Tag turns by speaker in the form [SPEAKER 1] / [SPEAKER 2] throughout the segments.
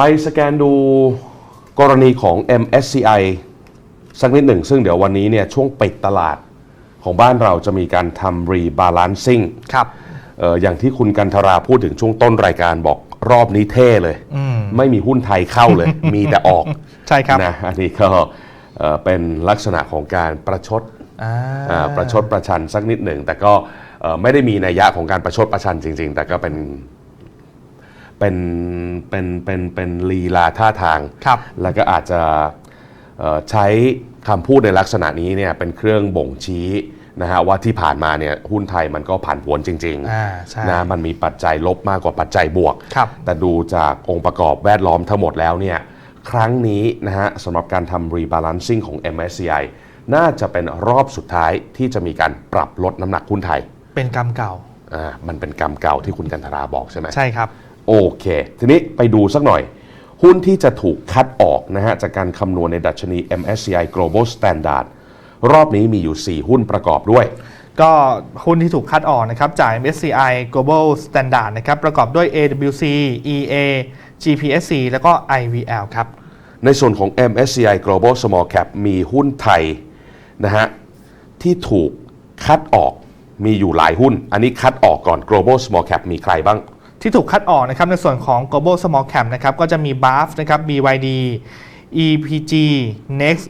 [SPEAKER 1] ไปสแกนดูกรณีของ MSCI สักนิดหนึ่ง ซึ่งเดี๋ยววันนี้เนี่ยช่วงปิดตลาดของบ้านเราจะมีการทำ rebalancing
[SPEAKER 2] ครับ
[SPEAKER 1] เอ่ออย่างที่คุณกันทราพูดถึงช่วงต้นรายการบอกรอบนี้เท่เลย ไม่มีหุ้นไทยเข้าเลย มีแต่ออก
[SPEAKER 2] ใช่ครับ
[SPEAKER 1] นะอันนี้ก็เอ่อเป็นลักษณะของการประชด
[SPEAKER 2] อ่า
[SPEAKER 1] อ่าประชดประชันสักนิดหนึ่ง แต่ก็เอ่อไม่ได้มีนัยยะของการประชดประชันจริง ๆ แต่ก็เป็น เป็นเป็นเป็นเป็นลีลาท่าทาง
[SPEAKER 2] ครับ
[SPEAKER 1] แล้วก็อาจจะเอ่อใช้คำพูดในลักษณะนี้เนี่ยเป็นเครื่องบ่งชี้นะฮะว่าที่ผ่านมาเนี่ยหุ้นไทยมันก็ผ่านผวนจริง
[SPEAKER 2] อ่าใช่
[SPEAKER 1] นะมันมีปัจจัยลบมากกว่าปัจจัยบวก
[SPEAKER 2] ครับ
[SPEAKER 1] แต่ดูจากองค์ประกอบแวดล้อมทั้งหมดแล้วเนี่ยครั้งนี้นะฮะสำหรับการทำ rebalancing ของ MSCI น่าจะเป็นรอบสุดท้ายที่จะมีการปรับลดน้ำหนักหุ้นไทย
[SPEAKER 2] เป็นกรรมเก่า
[SPEAKER 1] อ่ามันเป็นกรรมเก่าที่คุณกันธราบอกใช่ไหม
[SPEAKER 2] ใช่ครับ
[SPEAKER 1] โอเค ทีนี้ไปดูสักหน่อย หุ้นที่จะถูกคัดออกนะฮะจากการคำนวณในดัชนี MSCI Global Standard รอบนี้มีอยู่ 4 หุ้นประกอบด้วย
[SPEAKER 2] ก็หุ้นที่ถูกคัดออกนะครับจาก MSCI Global Standard นะครับประกอบด้วย AWC EA GPSC แล้วก็ IVL ครับ
[SPEAKER 1] ในส่วนของ MSCI Global Small Cap มีหุ้นไทยนะฮะที่ถูกคัดออกมีอยู่หลายหุ้น อันนี้คัดออกก่อน Global Small Cap มีใครบ้าง
[SPEAKER 2] ที่ถูกคัดออกนะครับในส่วนของ Global Small Cap นะครับก็จะมี BAF นะครับ BYD EPG Next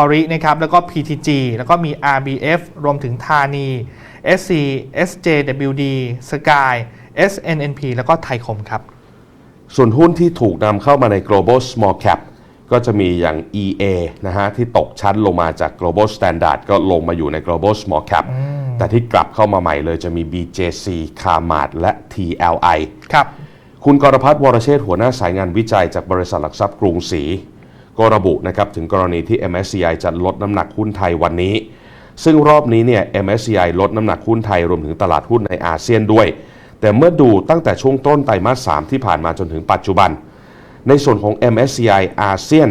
[SPEAKER 2] Ori นะครับแล้วก็ PTG แล้วก็มี RBF รวมถึงธานี SC SJWD Sky SNNP แล้วก็ไทยคมครับ
[SPEAKER 1] ส่วนหุ้นที่ถูกนำเข้ามาใน global small cap ก็จะมีอย่าง EA นะฮะที่ตกชั้นลงมาจาก global standard ก็ลงมาอยู่ใน global small cap แต่ที่กลับเข้ามาใหม่เลยจะมี BJC c a r m a r t และ TLI
[SPEAKER 2] ครับ
[SPEAKER 1] คุณกรพัฒน์วรเชษฐ์หัวหน้าสายงานวิจัยจากบริษัทหลักทรัพย์กรุงศรีก็ระบุนะครับถึงกรณีที่ MSCI จะลดน้ำหนักหุ้นไทยวันนี้ ซึ่งรอบนี้เนี่ย MSCI ลดน้ำหนักหุ้นไทยรวมถึงตลาดหุ้นในอาเซียนด้วย แต่เมื่อดูตั้งแต่ช่วงต้นไตรมาส 3 ที่ผ่านมาจนถึงปัจจุบัน ในส่วนของ MSCI อาเซียน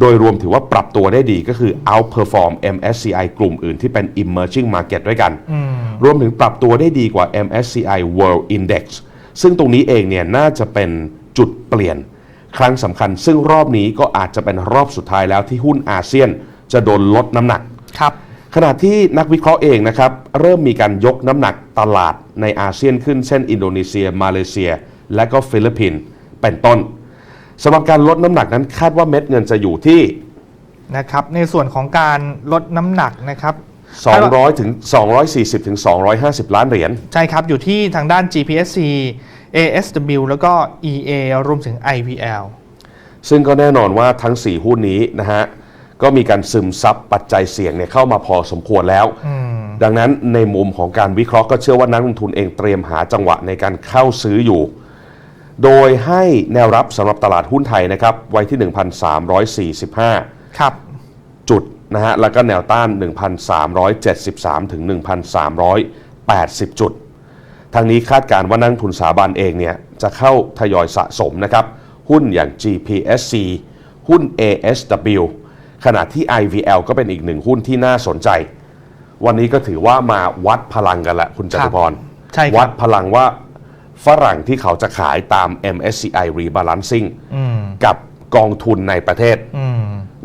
[SPEAKER 1] โดยรวมถือว่าปรับตัวได้ดีก็คือ outperform MSCI กลุ่มอื่นที่เป็น emerging market ด้วยกัน รวมถึงปรับตัวได้ดีกว่า MSCI World Index ซึ่งตรงนี้เองเนี่ยน่าจะเป็นจุดเปลี่ยน ครั้งสำคัญ ซึ่งรอบนี้ก็อาจจะเป็นรอบสุดท้ายแล้วที่หุ้นอาเซียนจะโดนลดน้ำหนัก
[SPEAKER 2] ครับ
[SPEAKER 1] ขณะที่นักวิเคราะห์เองนะครับ เริ่มมีการยกน้ำหนักตลาดในอาเซียนขึ้นเช่น อินโดนีเซีย มาเลเซีย และก็ฟิลิปปินส์เป็นต้น สำหรับการลดน้ำหนักนั้นคาดว่าเม็ดเงินจะอยู่ที่
[SPEAKER 2] นะครับ ในส่วนของการลดน้ำหนักนะครับ
[SPEAKER 1] 200 ถึง 240 ถึง 250 ล้านเหรียญ
[SPEAKER 2] ใช่ครับ อยู่ที่ทางด้าน GPSC ASW แล้วก็ EA รวมถึง IVL
[SPEAKER 1] ซึ่งก็แน่นอนว่าทั้ง 4 หุ้นนี้นะฮะ ก็มีการซึมซับปัจจัยเสี่ยงเนี่ยเข้ามาพอสมควรแล้ว ดังนั้นในมุมของการวิเคราะห์ก็เชื่อว่านักลงทุนเองเตรียมหาจังหวะในการเข้าซื้ออยู่ โดยให้แนวรับสำหรับตลาดหุ้นไทยนะครับไว้ที่ 1,345
[SPEAKER 2] ครับ
[SPEAKER 1] จุดนะฮะแล้วก็แนวต้าน 1,373 ถึง 1,380 จุด ทางนี้คาดการณ์ว่านักลงทุนสถาบันเองเนี่ยจะเข้าทยอยสะสมนะครับ หุ้นอย่าง GPSC หุ้น ASW ขณะที่ IVL ก็เป็นอีกหนึ่งหุ้นที่น่าสนใจ วันนี้ก็ถือว่ามาวัดพลังกันแหละคุณจตุพร
[SPEAKER 2] ใช่ครับ
[SPEAKER 1] วัดพลังว่า ฝรั่งที่เขาจะขายตาม MSCI Rebalancing กับกองทุนในประเทศ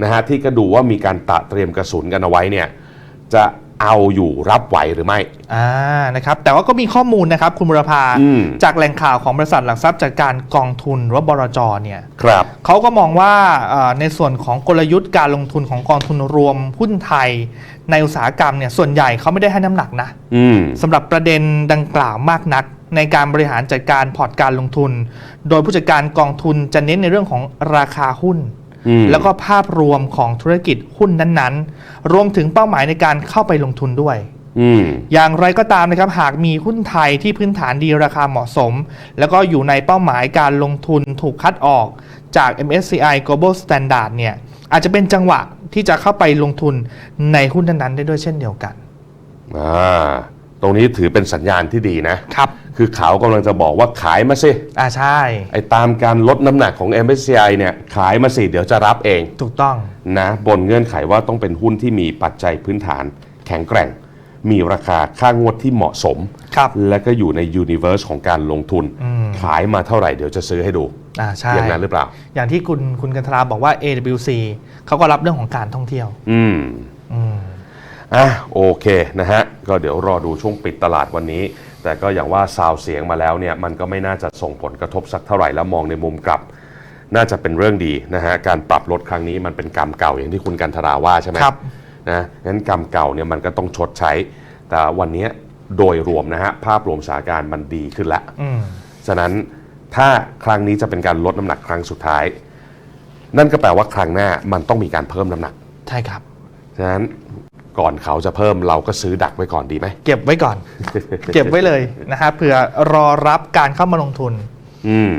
[SPEAKER 1] นะฮะที่ก็ดูว่ามีการตะเตรียมกระสุนกันเอาไว้เนี่ยจะเอาอยู่รับไหวหรือไม่
[SPEAKER 2] อ่า นะครับ แต่ว่าก็มีข้อมูลนะครับ คุณบุรพา
[SPEAKER 1] อืม
[SPEAKER 2] จากแหล่งข่าวของบริษัทหลักทรัพย์จัดการกองทุนหรือว่าบรจเนี่ย
[SPEAKER 1] ครับ
[SPEAKER 2] เขาก็มองว่าเอ่อในส่วนของกลยุทธ์การลงทุนของกองทุนรวมหุ้นไทย ในอุตสาหกรรมเนี่ยส่วนใหญ่เขาไม่ได้ให้น้ำหนักนะ
[SPEAKER 1] อืม
[SPEAKER 2] สำหรับประเด็นดังกล่าวมากนัก ในการบริหารจัดการพอร์ตการลงทุน โดยผู้จัดการกองทุนจะเน้นในเรื่องของราคาหุ้น
[SPEAKER 1] อืม
[SPEAKER 2] แล้วก็ภาพรวมของธุรกิจหุ้นนั้นๆ รวมถึงเป้าหมายในการเข้าไปลงทุนด้วย
[SPEAKER 1] อืม
[SPEAKER 2] อย่างไรก็ตามนะครับหากมีหุ้นไทยที่พื้นฐานดีราคาเหมาะสม แล้วก็อยู่ในเป้าหมายการลงทุนถูกคัดออกจาก MSCI Global Standard เนี่ยอาจจะเป็นจังหวะที่จะเข้าไปลงทุนในหุ้นนั้นๆได้ด้วยเช่นเดียวกัน
[SPEAKER 1] อ่า ตรงนี้ถือเป็นสัญญาณที่ดีนะ
[SPEAKER 2] ครับ
[SPEAKER 1] คือเขากำลังจะบอกว่าขายมาสิ
[SPEAKER 2] อ่าใช่
[SPEAKER 1] ไอ้ตามการลดน้ำหนักของ MSCI เนี่ยขายมาสิเดี๋ยวจะรับเอง
[SPEAKER 2] ถูกต้อง
[SPEAKER 1] นะบนเงื่อนไขว่าต้องเป็นหุ้นที่มีปัจจัยพื้นฐานแข็งแกร่ง มีราคาค่างวดที่เหมาะสม
[SPEAKER 2] ครับ
[SPEAKER 1] และก็อยู่ในยูนิเวอร์สของการลงทุน ขายมาเท่าไหร่เดี๋ยวจะซื้อให้ดู
[SPEAKER 2] อ่าใช่
[SPEAKER 1] อย่างนั้นหรือเปล่า
[SPEAKER 2] อย่างที่คุณคุณกันทราบอกว่า AWC เขาก็รับเรื่องของการท่องเที่ยว
[SPEAKER 1] อืม
[SPEAKER 2] อืม
[SPEAKER 1] อะโอเคนะฮะก็เดี๋ยวรอดูช่วงปิดตลาดวันนี้ แต่ก็อย่างว่าซาวเสียงมาแล้วเนี่ยมันก็ไม่น่าจะส่งผลกระทบสักเท่าไหร่แล้วมองในมุมกลับ น่าจะเป็นเรื่องดีนะฮะการปรับลดครั้งนี้มันเป็นกรรมเก่าอย่างที่คุณกันทราว่าใช่ไหม
[SPEAKER 2] ครับ
[SPEAKER 1] นะงั้นกรรมเก่าเนี่ยมันก็ต้องชดใช้ แต่วันนี้โดยรวมนะฮะภาพรวมสถานการณ์มันดีขึ้นแล้ว
[SPEAKER 2] อืม
[SPEAKER 1] ฉะนั้นถ้าครั้งนี้จะเป็นการลดน้ำหนักครั้งสุดท้าย นั่นก็แปลว่าครั้งหน้ามันต้องมีการเพิ่มน้ำหนัก
[SPEAKER 2] ใช่ครับ
[SPEAKER 1] ฉะนั้น ก่อนเขาจะเพิ่มเราก็ซื้อดักไว้ก่อนดีไหม
[SPEAKER 2] เก็บไว้ก่อน เก็บไว้เลยนะฮะเผื่อรอรับการเข้ามาลงทุน
[SPEAKER 1] อืม